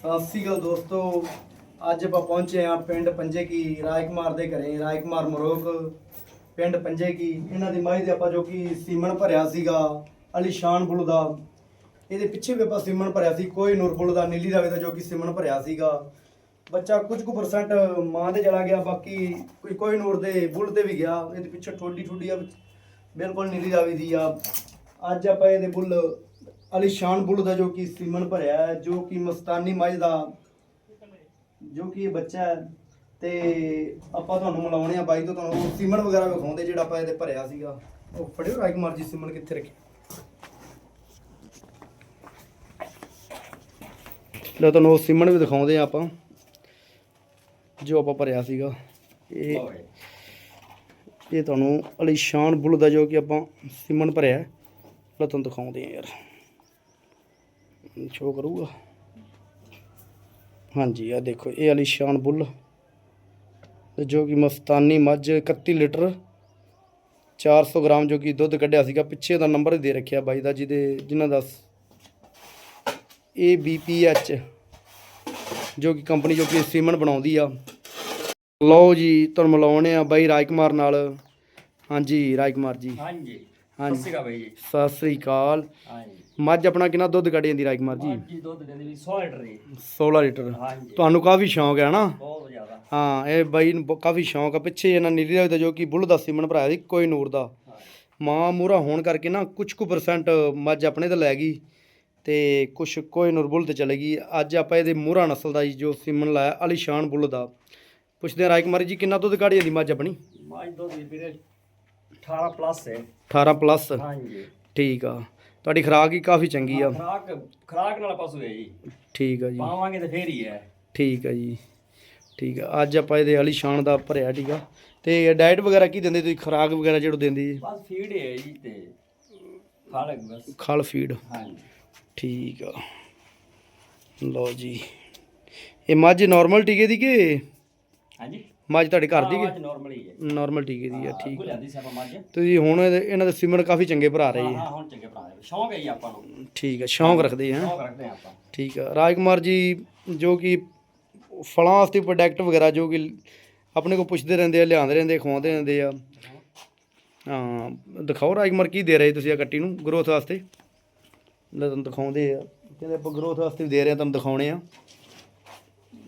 ਸਤਿ ਸ੍ਰੀ ਅਕਾਲ ਦੋਸਤੋ। ਅੱਜ ਆਪਾਂ ਪਹੁੰਚੇ ਆ ਪਿੰਡ ਪੰਜੇ ਕੀ ਰਾਜਕੁਮਾਰ ਦੇ ਘਰੇ, ਰਾਜਕੁਮਾਰ ਮਰੋਕ। ਪਿੰਡ ਪੰਜੇ ਕੀ, ਇਹਨਾਂ ਦੀ ਮਾਈ ਦੇ ਆਪਾਂ ਜੋ ਕਿ ਸੀਮਨ ਭਰਿਆ ਸੀਗਾ, ਅਲੀਸ਼ਾਨ ਬੁੱਲ ਦਾ। ਇਹਦੇ ਪਿੱਛੇ ਵੀ ਆਪਾਂ ਸੀਮਨ ਭਰਿਆ ਸੀ, ਕੋਈ ਨੂਰ ਦਾ, ਨੀਲੀ ਰਾਵੇ ਦਾ ਜੋ ਕਿ ਸੀਮਨ ਭਰਿਆ ਸੀਗਾ। ਬੱਚਾ ਕੁਝ ਕੁ ਪਰਸੈਂਟ ਮਾਂ ਦੇ ਚਲਾ ਗਿਆ, ਬਾਕੀ ਕੋਈ ਕੋਈ ਨੂਰ ਦੇ ਬੁੱਲ ਤੇ ਵੀ ਗਿਆ। ਇਹਦੇ ਪਿੱਛੇ ਠੋਡੀ ਠੁੱਡੀ ਆ ਬਿਲਕੁਲ ਨੀਲੀ ਰਾਵੇ ਦੀ ਆ। ਅੱਜ ਆਪਾਂ ਇਹਦੇ ਬੁੱਲ ਅਲੀਸ਼ਾਨ ਬੁੱਲ ਦਾ ਜੋ ਕਿ ਸੀਮਨ ਭਰਿਆ ਹੈ ਜੋ ਕਿ ਮਸਤਾਨੀ ਮੱਝ ਦਾ ਜੋ ਕਿ ਇਹ ਬੱਚਾ ਹੈ ਤੇ ਆਪਾਂ ਤੁਹਾਨੂੰ ਮਿਲਾਉਣੇ ਆ ਬਾਈ ਤੋਂ ਤੁਹਾਨੂੰ ਉਹ ਸੀਮਨ ਵਗੈਰਾ ਵਿਖਾਉਂਦੇ ਜਿਹੜਾ ਆਪਾਂ ਇਹਦੇ ਭਰਿਆ ਸੀਗਾ। ਉਹ ਫੜਿਓ ਰਾਜਕੁਮਾਰ ਜੀ ਸੀਮਨ ਕਿੱਥੇ ਰੱਖੇ ਲੋ ਤੁਹਾਨੂੰ ਉਹ ਸੀਮਨ ਵੀ ਦਿਖਾਉਂਦੇ ਆ ਆਪਾਂ ਜੋ ਆਪਾਂ ਭਰਿਆ ਸੀਗਾ। ਇਹ ਇਹ ਤੁਹਾਨੂੰ ਅਲੀਸ਼ਾਨ ਬੁੱਲ ਦਾ ਜੋ ਕਿ ਆਪਾਂ ਸੀਮਨ ਭਰਿਆ। ਲਓ ਤੁਹਾਨੂੰ ਦਿਖਾਉਂਦੇ ਆ ਯਾਰ। ਸ਼ੋ ਕਰੂਗਾ। ਹਾਂਜੀ ਆ ਦੇਖੋ, ਇਹ ਅਲੀਸ਼ਾਨ ਬੁੱਲ। ਜੋ ਕਿ ਮਸਤਾਨੀ ਮੱਝ 31 ਲੀਟਰ 400 ਗ੍ਰਾਮ ਜੋ ਕਿ ਦੁੱਧ ਕੱਢਿਆ ਸੀਗਾ, ਪਿੱਛੇ ਦਾ ਨੰਬਰ ਦੇ ਰੱਖਿਆ ਬਾਈ ਦਾ, ਜਿਹਦੇ ਜਿਨ੍ਹਾਂ ਦਾ ਇਹ ਬੀਪੀਐਚ ਜੋ ਕਿ ਕੰਪਨੀ ਜੋ ਕਿ ਸੀਮਨ ਬਣਾਉਂਦੀ ਆ। ਲਓ ਜੀ, ਤੁਹਾਨੂੰ ਮਿਲਾਉਣੇ ਆ ਬਾਈ ਰਾਜਕੁਮਾਰ ਨਾਲ। ਹਾਂਜੀ, ਰਾਜਕੁਮਾਰ ਜੀ। ਹਾਂਜੀ। ਹਾਂਜੀ। ਸਤਿ ਸ਼੍ਰੀ ਅਕਾਲ ਬਾਈ ਜੀ। ਸਤਿ ਸ੍ਰੀ ਅਕਾਲ। ਹਾਂਜੀ। ਮੱਝ ਆਪਣਾ ਕਿੰਨਾ ਦੁੱਧ ਕੱਢ ਜਾਂਦੀ ਰਾਜਕੁਮਾਰ ਜੀ? ਜੀ ਦੁੱਧ ਦਿੰਦੀ ਵੀ 100 ਲੀਟਰ ਜੀ। 16 ਲੀਟਰ। ਹਾਂਜੀ। ਤੁਹਾਨੂੰ ਕਾਫੀ ਸ਼ੌਂਕ ਹੈ ਨਾ? ਬਹੁਤ ਜ਼ਿਆਦਾ। ਹਾਂ ਇਹ ਬਾਈ ਨੂੰ ਬ- ਕਾਫੀ ਸ਼ੌਂਕ ਆ। ਪਿੱਛੇ ਇਹਨਾਂ ਨੀਲੀ ਦਾ ਜੋ ਕਿ ਬੁੱਲ ਦਾ ਸੀਮਨ ਭਰਾਇਆ ਸੀ ਕੋਈ ਨੂਰ ਦਾ। ਮਾਂ ਮੂਰਾ ਹੋਣ ਕਰਕੇ ਨਾ ਕੁਝ ਕੁ ਪਰਸੈਂਟ ਮੱਝ ਆਪਣੇ ਤੇ ਲੈ ਗਈ ਤੇ ਕੁਝ ਕੋਈ ਨੂਰ ਬੁੱਲ ਤੇ ਚਲੇ ਗਈ। ਅੱਜ ਆਪਾਂ ਇਹਦੇ ਮੂਰਾ ਨਸਲ ਦਾ ਜੀ ਜੋ ਸੀਮਨ ਲਾਇਆ ਅਲੀਸ਼ਾਨ ਬੁੱਲ ਦਾ। ਪੁੱਛਦੇ ਆ ਰਾਜਕੁਮਾਰ ਜੀ ਕਿੰਨਾ ਦੁੱਧ ਕੱਢ ਜਾਂਦੀ ਮੱਝ ਆਪਣੀ? ਮਾਝ ਦੁੱਧ ਦੀ ਵੀਰੇ 18 ਪਲੱਸ ਹੈ। 18 ਪਲੱਸ ਹਾਂਜੀ। ਠੀਕ ਆ। ਤੁਹਾਡੀ ਖੁਰਾਕ ਹੀ ਕਾਫੀ ਚੰਗੀ ਆ। ਖਰਾਕ ਖਰਾਕ ਨਾਲ ਪਸ਼ੂ ਹੈ ਜੀ। ਠੀਕ ਆ ਜੀ। ਪਾਵਾਂਗੇ ਤੇ ਫੇਰ ਹੀ ਹੈ। ਠੀਕ ਆ ਜੀ। ਠੀਕ ਆ। ਅੱਜ ਆਪਾਂ ਇਹਦੇ ਅਲੀਸ਼ਾਨ ਦਾ ਭਰਿਆ ਠੀਕ ਆ। ਤੇ ਡਾਈਟ ਵਗੈਰਾ ਕੀ ਦਿੰਦੇ? ਤੁਸੀਂ ਖੁਰਾਕ ਵਗੈਰਾ ਜਿਹੜਾ ਦਿੰਦੀ ਜੀ? ਬਸ ਫੀਡ ਹੈ ਜੀ ਤੇ ਖਾਲਕ ਬਸ। ਖਲ ਫੀਡ ਹਾਂਜੀ। ਠੀਕ ਆ। ਲਓ ਜੀ। ਇਹ ਮੱਝ ਨਾਰਮਲ ਟੀਕੇ ਦੀ ਕਿ ਹਾਂਜੀ। ਮੱਝ ਤੁਹਾਡੇ ਘਰ ਦੀ ਅੱਜ ਨਾਰਮਲ ਹੀ ਹੈ। ਨਾਰਮਲ ਆ ਠੀਕ ਕੋ ਲਿਆਂਦੀ ਸੀ ਆਪਾਂ ਮੱਝ? ਤੁਸੀਂ ਹੁਣ ਇਹਦੇ- ਇਹਨਾਂ ਦੇ ਸਿਮਰ ਕਾਫੀ ਚੰਗੇ ਭਰਾ ਰਹੇ ਹਾਂ ਆ ਹਾਂ ਹੁਣ ਚੰਗੇ ਭਰਾ ਦੇ ਸ਼ੌਂਕ ਹੈ ਜੀ ਆਪਾਂ ਨੂੰ। ਠੀਕ ਆ ਸ਼ੌਂਕ ਰੱਖਦੇ ਆ ਸ਼ੌਂਕ ਰੱਖਦੇ ਹਾਂ ਆਪਾਂ। ਠੀਕ ਆ। ਰਾਜਕੁਮਾਰ ਜੀ ਜੋ ਕਿ ਫਲਾਂ ਵਾਸਤੇ ਪ੍ਰੋਡਕਟ ਵਗੈਰਾ ਜੋ ਕਿ ਆਪਣੇ ਕੋਲ ਪੁੱਛਦੇ ਰਹਿੰਦੇ ਆ ਲਿਆਉਂਦੇ ਰਹਿੰਦੇ ਖਵਾਉਂਦੇ ਰਹਿੰਦੇ ਆ। ਹਾਂ ਦਿਖਾਓ ਰਾਜਕੁਮਾਰ ਕੀ ਦੇ ਰਹੇ ਤੁਸੀਂ ਆ ਕੱਟੀ ਨੂੰ ਗਰੋਥ ਵਾਸਤੇ। ਲੈ ਤੁਹਾਨੂੰ ਦਿਖਾਉਂਦੇ ਆ। ਕਹਿੰਦੇ ਆਪਾਂ ਗਰੋਥ ਵਾਸਤੇ ਵੀ ਦੇ ਰਹੇ ਆ ਤੁਹਾਨੂੰ ਦਿਖਾਉਣੇ ਆ।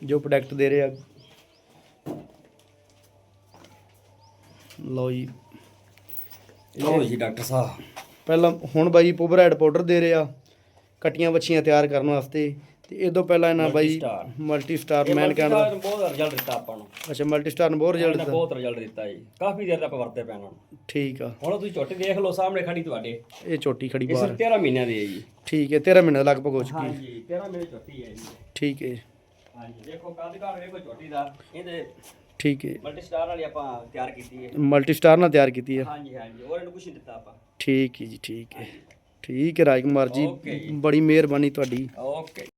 ਜੋ ਪ੍ਰੋਡਕਟ ਦੇ ਰਹੇ ਆ। ਲਓ ਜੀ। ਲਓ ਜੀ ਡਾਕਟਰ ਸਾਹਿਬ। ਪਹਿਲਾਂ ਹੁਣ ਬਾਈ ਪੁਬਰਾਈਡ ਪਾਊਡਰ ਦੇ ਰਹੇ ਕਟੀਆਂ ਬੱਚੀਆਂ ਤਿਆਰ ਕਰਨ ਵਾਸਤੇ। ਤੇ ਇਹ ਤੋਂ ਪਹਿਲਾਂ ਇਹਨਾਂ ਬਾਈ Multi-star। ਮਲਟੀ ਸਟਾਰ ਮੈਨ ਕਹਿੰਦਾ ਨੇ ਬਹੁਤ ਰਿਜ਼ਲਟ ਦਿੱਤਾ ਆਪਾਂ ਨੂੰ। ਅੱਛਾ ਮਲਟੀ ਸਟਾਰ ਨੇ ਬਹੁਤ ਰਿਜ਼ਲਟ ਇਹਨੇ ਦਿੱਤਾ। ਬਹੁਤ ਰਿਜ਼ਲਟ ਦਿੱਤਾ ਜੀ। ਕਾਫੀ ਦੇਰ ਆਪਾਂ ਵਰਤੇ ਪੈਣਾ ਠੀਕ ਆ। ਹੁਣ ਤੁਸੀਂ ਝੋਟੀ ਦੇਖ ਲਓ ਸਾਹਮਣੇ ਖੜੀ ਤੁਹਾਡੇ। ਇਹ ਛੋਟੀ ਖੜੀ ਇਹ ਬਾਹਰ। ਸਿਰ 13 ਮਹੀਨਿਆਂ ਦੀ ਹੈ ਜੀ। ਠੀਕ ਹੈ 13 ਮਹੀਨੇ ਲਗਭਗ ਹੋ ਚੁੱਕੀ ਹੈ। ਹਾਂਜੀ 13 ਮਹੀਨੇ ਝੋਟੀ ਹੈ ਜੀ। ਠੀਕ ਹੈ। ਹਾਂਜੀ ਦੇਖੋ ਕਾਦ ਘਰ ਵੇਖੋ ਝੋਟੀ ਦਾ। ਇਹਦੇ ਠੀਕ ਹੈ। ਮਲਟੀ ਸਟਾਰ ਵਾਲੀ ਆਪਾਂ ਤਿਆਰ ਕੀਤੀ ਹੈ। ਮਲਟੀ ਸਟਾਰ ਨਾਲ ਤਿਆਰ ਕੀਤੀ ਹੈ। ਹਾਂਜੀ ਹਾਂਜੀ। ਹੋਰ ਇਹਨੂੰ ਕੁਝ ਨਹੀਂ ਦਿੱਤਾ ਆਪਾਂ। ਠੀਕ ਹੈ ਜੀ ਠੀਕ ਹੈ। ਠੀਕ ਹੈ ਰਾਜਕੁਮਾਰ ਜੀ। ਬੜੀ ਮਿਹਰਬਾਨੀ ਤੁਹਾਡੀ। ਓਕੇ